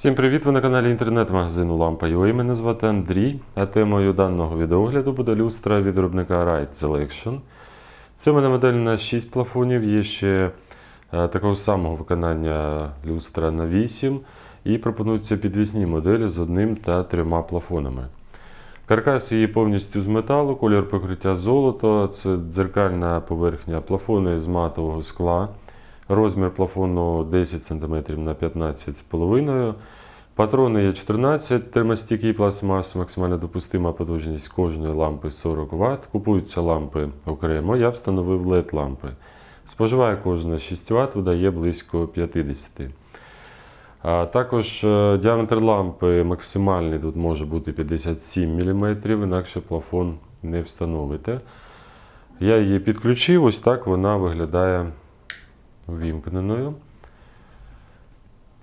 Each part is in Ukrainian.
Всім привіт! Ви на каналі інтернет-магазину Lampa.ua. Мене звати Андрій, а темою даного відеогляду буде люстра від виробника Ride Selection. Це в мене модель на 6 плафонів, є ще е, такого самого виконання люстра на 8 і пропонуються підвісні моделі з одним та трьома плафонами. Каркас її повністю з металу, колір покриття золото, це дзеркальна поверхня плафону з матового скла. Розмір плафону 10 см на 15,5 Патрони є 14, термостійкий пластмас, максимально допустима потужність кожної лампи 40 Вт. Купуються лампи окремо. Я встановив LED лампи. Споживає кожна 6 Вт, видає близько 50. А також е, діаметр лампи максимальний тут може бути 57 мм, інакше плафон не встановите. Я її підключив, ось так вона виглядає вімкненою.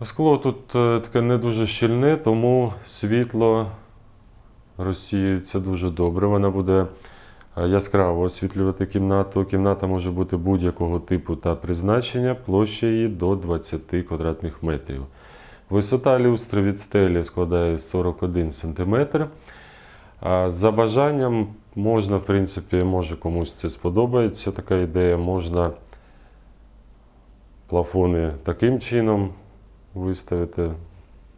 Скло тут е, таке не дуже щільне, тому світло розсіюється дуже добре. Вона буде е, яскраво освітлювати кімнату. Кімната може бути будь-якого типу та призначення, площа її до 20 квадратних метрів. Висота люстри від стелі складає 41 см. За бажанням можна, в принципі, може комусь це сподобається така ідея. Можна плафони таким чином виставити,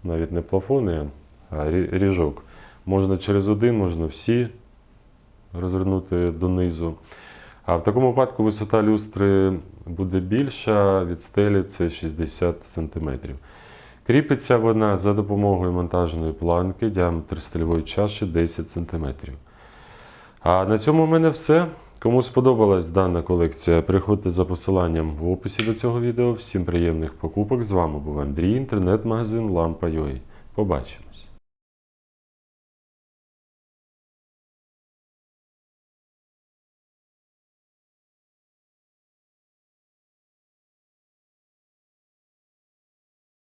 навіть не плафони, а ріжок. Можна через один, можна всі розвернути донизу. А в такому випадку висота люстри буде більша, від стелі це 60 см. Кріпиться вона за допомогою монтажної планки, діаметр стильової чаші 10 см. А на цьому в мене все. Кому сподобалась дана колекція, приходьте за посиланням в описі до цього відео. Всім приємних покупок. З вами був Андрій, інтернет-магазин Lampa.ua. Побачимось.